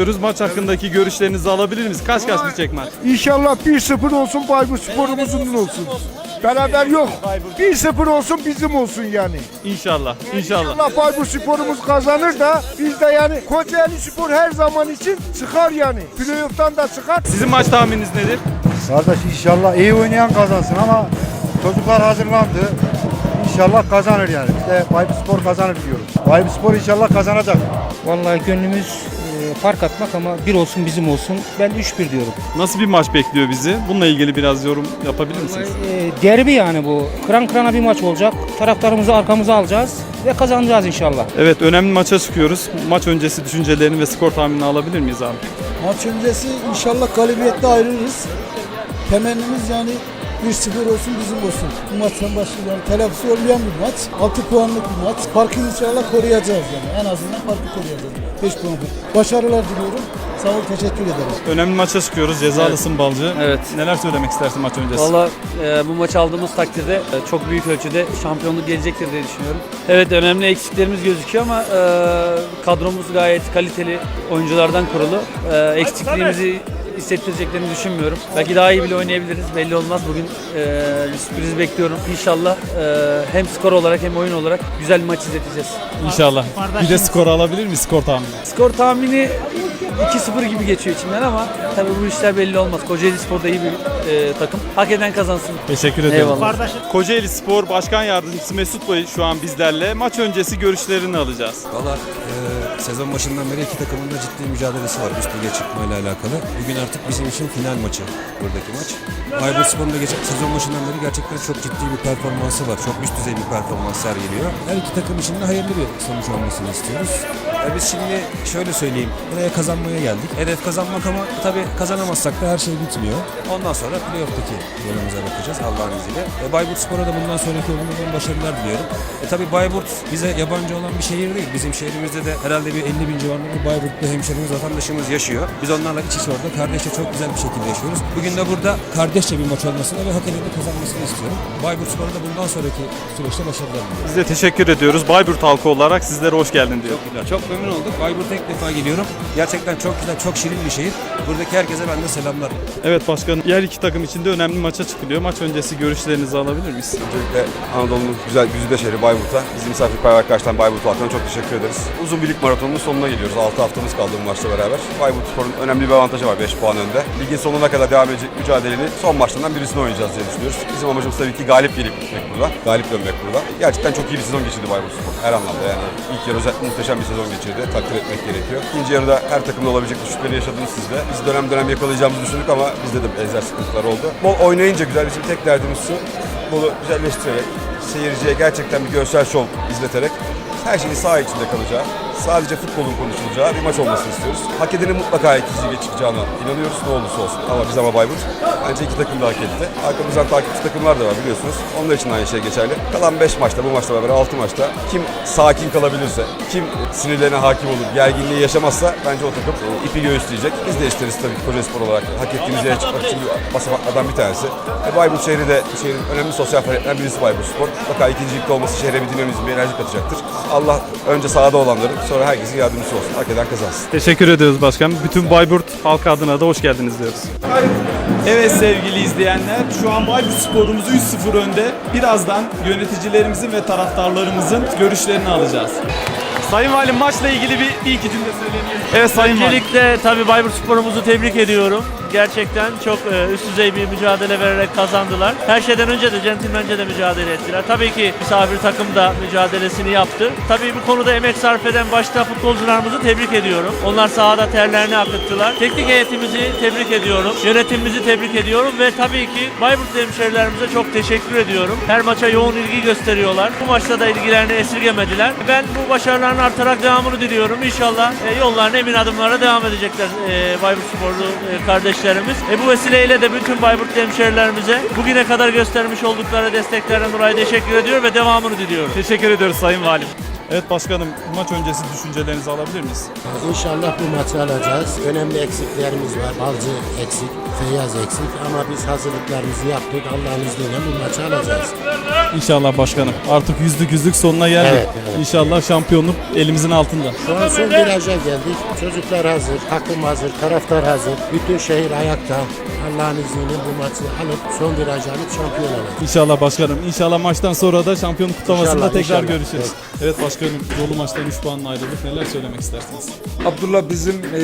Diyoruz maç hakkındaki görüşlerinizi alabilir miyiz? Kaç kaç bitecek maç? İnşallah 1-0 olsun Bayburt sporumuzun olsun. Beraber yok. 1-0 olsun bizim olsun yani. İnşallah. İnşallah. Allah Bayburt sporumuz kazanır da biz de yani Kocaeli spor her zaman için çıkar yani. Playoff'tan da çıkar. Sizin maç tahmininiz nedir? Kardeş inşallah iyi oynayan kazansın ama çocuklar hazırlandı. İnşallah kazanır yani. Biz de Baybu Spor kazanır diyoruz. Baybu Spor inşallah kazanacak. Vallahi gönlümüz fark atmak ama bir olsun bizim olsun. Ben 3-1 diyorum. Nasıl bir maç bekliyor bizi? Bununla ilgili biraz yorum yapabilir misiniz? E, derbi yani bu. Kıran kırana bir maç olacak. Taraftarımızı arkamıza alacağız ve kazanacağız inşallah. Evet önemli maça çıkıyoruz. Maç öncesi düşüncelerini ve skor tahminini alabilir miyiz abi? Maç öncesi inşallah galibiyetle ayrılırız. Temennimiz yani 1-0 olsun bizim olsun. Bu maçtan başlıyor. Yani telafisi olmayan bir maç. 6 puanlık bir maç. Farkı inşallah koruyacağız yani. En azından farkı koruyacağız. 5 puan. Başarılar diliyorum. Sağ ol, teşekkür ederim. Önemli maça çıkıyoruz. Cezalısın Balcı. Evet. Neler söylemek istersin maç öncesi? Valla e, bu maçı aldığımız takdirde e, çok büyük ölçüde şampiyonluk gelecektir diye düşünüyorum. Evet önemli eksiklerimiz gözüküyor ama e, kadromuz gayet kaliteli oyunculardan kurulu. E, eksikliğimizi hissettireceklerini düşünmüyorum. Belki daha iyi bile oynayabiliriz. Belli olmaz. Bugün e, bir sürpriz bekliyorum. İnşallah e, hem skor olarak hem oyun olarak güzel bir maç izleteceğiz. İnşallah. Bir de skor alabilir miyiz? Skor tahmini. Skor tahmini 2-0 gibi geçiyor içimden ama tabii bu işler belli olmaz. Kocaeli Spor da iyi bir e, takım. Hak eden kazansın. Teşekkür ederim. Eyvallah. Kocaeli Spor Başkan Yardımcısı Mesut Bey şu an bizlerle. Maç öncesi görüşlerini alacağız. Valla e, sezon başından beri iki takımın da ciddi mücadelesi var üst lige çıkmayla alakalı. Bugün artık bizim için final maçı buradaki maç. Bayburt Spor'un da geçen sezon başından beri gerçekten çok ciddi bir performansı var. Çok üst düzey bir performans sergiliyor. Her iki takım için de hayırlı bir sonuç olmasını istiyoruz. E, biz şimdi şöyle söyleyeyim. Buraya kazanmaya geldik. Hedef kazanmak ama tabii kazanamazsak da her şey bitmiyor. Ondan sonra playoff'taki yolumuza bakacağız Allah'ın izniyle. E, Bayburt Spor'a da bundan sonraki yolunda başarılar diliyorum. E, tabii Bayburt bize yabancı olan bir şehir değil. Bizim şehrimizde de herhalde bir 50 bin civarında bir Bayburtlu hemşerimiz, vatandaşımız yaşıyor. Biz onlarla iç içe orada kardeşçe çok güzel bir şekilde yaşıyoruz. Bugün de burada kardeşçe bir maç olmasını ve hak edeni kazanmasını istiyorum. Bayburt Spor'a da bundan sonraki süreçte başarılar diliyorum. Biz de teşekkür ediyoruz. Bayburt halkı olarak sizlere hoş geldin diyor. Çok memnun olduk. Bayburt'a ilk defa geliyorum. Gerçekten çok güzel, çok şirin bir şehir. Buradaki herkese ben de selamlar. Evet başkanım. Diğer iki takım için de önemli maça çıkılıyor. Maç öncesi görüşlerinizi alabilir miyiz? Öncelikle Anadolu'nun güzel güzide şehri Bayburt'a, bizim misafirperver karşıdan Bayburt halkına çok teşekkür ederiz. Uzun bir lig maratonunun sonuna geliyoruz. 6 haftamız kaldı bu maçla beraber. Bayburt Spor'un önemli bir avantajı var 5 puan önde. Ligin sonuna kadar devam edecek mücadeleni son maçlarından birisini oynayacağız diye düşünüyoruz. Bizim amacımız tabii ki galip gelip gitmek burada. Galip dönmek burada. Gerçekten çok iyi bir sezon geçirdi Bayburt Spor. Her anlamda yani. İlk yarı özellikle muhteşem bir sezon geçirdi. Takdir etmek gerekiyor. İkinci yarıda her takımda olabilecek düşüşleri yaşadınız siz de. Biz dönem dönem yakalayacağımızı düşündük ama bizde de benzer sıkıntılar oldu. Bol oynayınca güzel. Bizim tek derdimiz şu. Bolu güzelleştirerek, seyirciye gerçekten bir görsel şov izleterek her şeyin saha içinde kalacağı, sadece futbolun konuşulacağı bir maç olmasını istiyoruz. Hak edenin mutlaka ikinciyle çıkacağına inanıyoruz ne olursa olsun. Ama biz ama Bayburt bence iki takım da hak etti. Arkamızdan takipçi takımlar da var biliyorsunuz. Onlar için aynı şey geçerli. Kalan 5 maçta, bu maçla beraber 6 maçta kim sakin kalabilirse, kim sinirlerine hakim olur, gerginliği yaşamazsa bence o takım ipi göğüsleyecek. Biz de isteriz tabii Kocaeli Spor olarak hak ettiğimiz yere çıkmak için bir basamaklardan bir tanesi. E, Bayburt şehri de şehrin önemli sosyal faaliyetlerinden birisi Bayburt Spor. Mutlaka ikincilikte olması şehre bir dinamizm, bir enerji katacaktır. Allah önce sahada olanların sonra herkesin yardımcısı olsun. Hak eden kazansın. Teşekkür ediyoruz başkanım. Bütün Bayburt halkı adına da hoş geldiniz diyoruz. Evet sevgili izleyenler, şu an Bayburt sporumuz 3-0 önde. Birazdan yöneticilerimizin ve taraftarlarımızın görüşlerini alacağız. Sayın Valim maçla ilgili bir, bir iki cümle söyleyebilir Evet Sayın Valim. Öncelikle tabii Bayburt Spor'umuzu tebrik ediyorum. Gerçekten çok e, üst düzey bir mücadele vererek kazandılar. Her şeyden önce de centilmence de mücadele ettiler. Tabii ki misafir takım da mücadelesini yaptı. Tabii bu konuda emek sarf eden başta futbolcularımızı tebrik ediyorum. Onlar sahada terlerini akıttılar. Teknik heyetimizi tebrik ediyorum. Yönetimimizi tebrik ediyorum ve tabii ki Bayburt hemşehrilerimize çok teşekkür ediyorum. Her maça yoğun ilgi gösteriyorlar. Bu maçta da ilgilerini esirgemediler. Ben bu başarıların artarak devamını diliyorum. İnşallah e, yollarına emin adımlara devam edecekler e, Bayburt sporlu e, kardeşlerimiz. E, bu vesileyle de bütün Bayburt hemşehrilerimize bugüne kadar göstermiş oldukları desteklerden dolayı teşekkür ediyorum ve devamını diliyorum. Teşekkür ediyoruz Sayın Valim. Evet başkanım maç öncesi düşüncelerinizi alabilir miyiz? İnşallah bu maçı alacağız. Önemli eksiklerimiz var. Balcı eksik, Feyyaz eksik ama biz hazırlıklarımızı yaptık. Allah'ın izniyle bu maçı alacağız. İnşallah başkanım. Artık yüzlük yüzlük sonuna geldik. Evet, evet. İnşallah şampiyonluk elimizin altında. Şu an son viraja geldik. Çocuklar hazır, takım hazır, taraftar hazır. Bütün şehir ayakta. Allah'ın izniyle bu maçı alıp son virajı alıp şampiyon olacağız. İnşallah başkanım. İnşallah maçtan sonra da şampiyonluk kutlamasında İnşallah, tekrar inşallah. görüşürüz. Evet başkanım dolu maçtan 3 puanla ayrıldık. Neler söylemek istersiniz? Abdullah bizim e,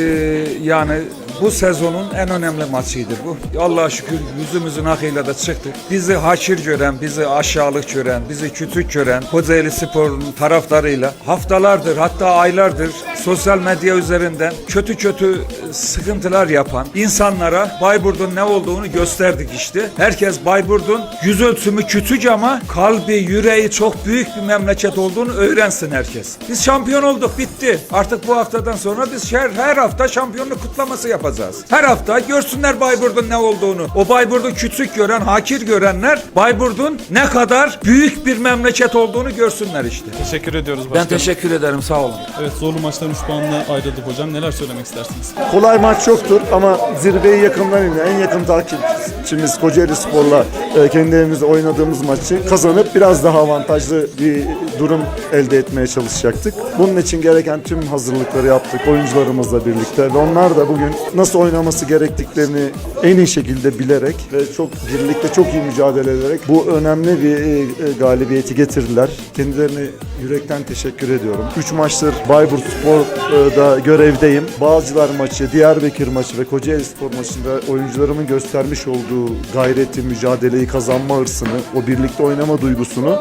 yani bu sezonun en önemli maçıydı bu. Allah'a şükür yüzümüzün akıyla da çıktık. Bizi hakir gören, bizi aşağılık gören, bizi küçük gören Kocaeli Spor'un taraftarıyla haftalardır hatta aylardır sosyal medya üzerinden kötü kötü sıkıntılar yapan insanlara Bayburt'un ne olduğunu gösterdik işte. Herkes Bayburt'un yüz ölçümü küçük ama kalbi, yüreği çok büyük bir memleket olduğunu öğrensin herkes. Biz şampiyon olduk, bitti. Artık bu haftadan sonra biz her, her hafta şampiyonluk kutlaması yapacağız. Her hafta görsünler Bayburt'un ne olduğunu. O Bayburt'u küçük gören, hakir görenler Bayburt'un ne kadar büyük bir memleket olduğunu görsünler işte. Teşekkür ediyoruz başkanım. Ben teşekkür ederim, sağ olun. Evet zorlu maçtan 3 puanla ayrıldık hocam. Neler söylemek istersiniz? Kolay maç yoktur ama zirveyi yakından iniyor. En yakın takipçimiz Kocaeli Spor'la e, kendi evimizde oynadığımız maçı kazanıp biraz daha avantajlı bir durum elde etmeye çalışacaktık. Bunun için gereken tüm hazırlıkları yaptık oyuncularımızla birlikte ve onlar da bugün nasıl oynaması gerektiklerini en iyi şekilde bilerek ve çok birlikte çok iyi mücadele ederek bu önemli bir e, e, galibiyeti getirdiler. Kendilerine yürekten teşekkür ediyorum. 3 maçtır Bayburt Spor'da görevdeyim. Bağcılar maçı, Diyarbakır maçı ve Kocaeli Spor maçında oyuncularımın göstermiş olduğu gayreti, mücadeleyi kazanma hırsını, o birlikte oynama duygusunu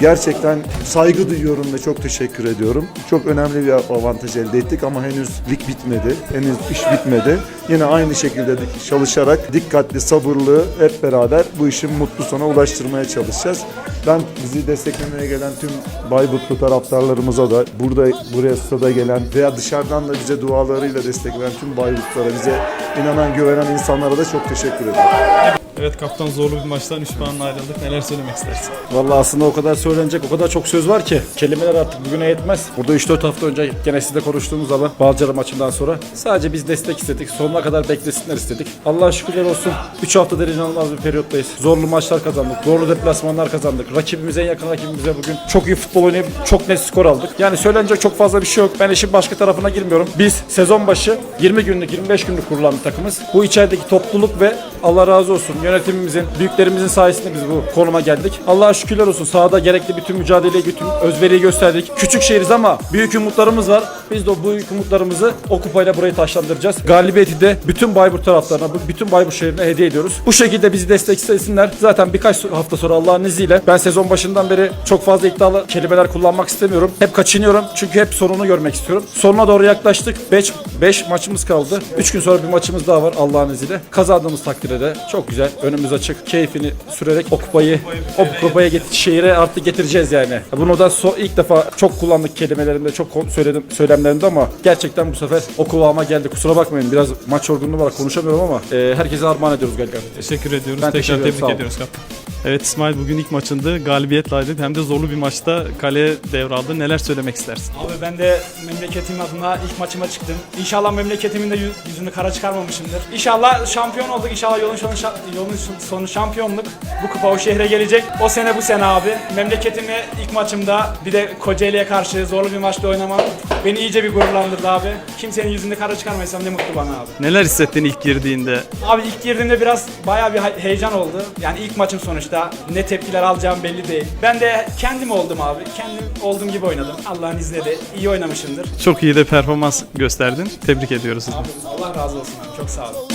Gerçekten saygı duyuyorum ve çok teşekkür ediyorum. Çok önemli bir avantaj elde ettik ama henüz lig bitmedi. Henüz iş bitmedi. Yine aynı şekilde çalışarak dikkatli, sabırlı hep beraber bu işin mutlu sona ulaştırmaya çalışacağız. Ben bizi desteklemeye gelen tüm Bayburtlu taraftarlarımıza da burada buraya stada gelen veya dışarıdan da bize dualarıyla destekleyen tüm Bayburtlara, bize inanan, güvenen insanlara da çok teşekkür ediyorum. Evet kaptan zorlu bir maçtan 3 puanla ayrıldık. Neler söylemek istersin? Vallahi aslında o kadar söylenecek, o kadar çok söz var ki kelimeler artık bugüne yetmez. Burada 3-4 hafta önce gene sizle konuştuğumuz zaman Balcara maçından sonra sadece biz destek istedik. Sonuna kadar beklesinler istedik. Allah'a şükürler olsun. 3 haftadır inanılmaz bir periyottayız. Zorlu maçlar kazandık. Zorlu deplasmanlar kazandık. Rakibimize en yakın rakibimize bugün çok iyi futbol oynayıp çok net skor aldık. Yani söylenecek çok fazla bir şey yok. Ben işin başka tarafına girmiyorum. Biz sezon başı 20 günlük 25 günlük kurulan bir takımız. Bu içerideki topluluk ve Allah razı olsun yönetimimizin, büyüklerimizin sayesinde biz bu konuma geldik. Allah'a şükürler olsun sahada gerekli bütün mücadeleyi, bütün özveriyi gösterdik. Küçük şehiriz ama büyük umutlarımız var. Biz de o büyük umutlarımızı o kupayla burayı taşlandıracağız. Galibiyeti de bütün Bayburt taraftarına, bu- bütün Bayburt şehrine hediye ediyoruz. Bu şekilde bizi desteklesinler. Zaten birkaç hafta sonra Allah'ın izniyle ben sezon başından beri çok fazla iddialı kelimeler kullanmak istemiyorum. Hep kaçınıyorum çünkü hep sonunu görmek istiyorum. Sonuna doğru yaklaştık. 5 5 maçımız kaldı. 3 gün sonra bir maçımız daha var Allah'ın izniyle. Kazandığımız takdirde de çok güzel. Önümüz açık. Keyfini sürerek o kupayı o kupaya get şehire artık getireceğiz yani. Bunu da so- ilk defa çok kullandık kelimelerimde, çok söyledim söylemlerimde ama gerçekten bu sefer o kıvama geldi. Kusura bakmayın biraz maç yorgunluğu var konuşamıyorum ama e, herkese armağan ediyoruz galiba. Teşekkür ediyoruz. Ben Tekrar teşekkür ederim, tebrik ediyoruz kaptan. Evet İsmail bugün ilk maçında galibiyetle ayrıldı. Hem de zorlu bir maçta kaleye devraldı. Neler söylemek istersin? Abi ben de memleketim adına ilk maçıma çıktım. İnşallah memleketimin de yüz- yüzünü kara çıkarmamışımdır. İnşallah şampiyon olduk. İnşallah yolun sonu, yolun sonu şampiyonluk. Bu kupa o şehre gelecek. O sene bu sene abi. Memleketimi ilk maçımda bir de Kocaeli'ye karşı zorlu bir maçta oynamam beni iyice bir gururlandırdı abi. Kimsenin yüzünü kara çıkarmaysam ne mutlu bana abi. Neler hissettin ilk girdiğinde? Abi ilk girdiğimde biraz bayağı bir he- heyecan oldu. Yani ilk maçım sonuçta. Ne tepkiler alacağım belli değil. Ben de kendim oldum abi. Kendim olduğum gibi oynadım. Allah'ın izniyle de iyi oynamışımdır. Çok iyi de performans gösterdin. Tebrik ediyoruz. Abi Allah razı olsun abi. Çok sağ olun.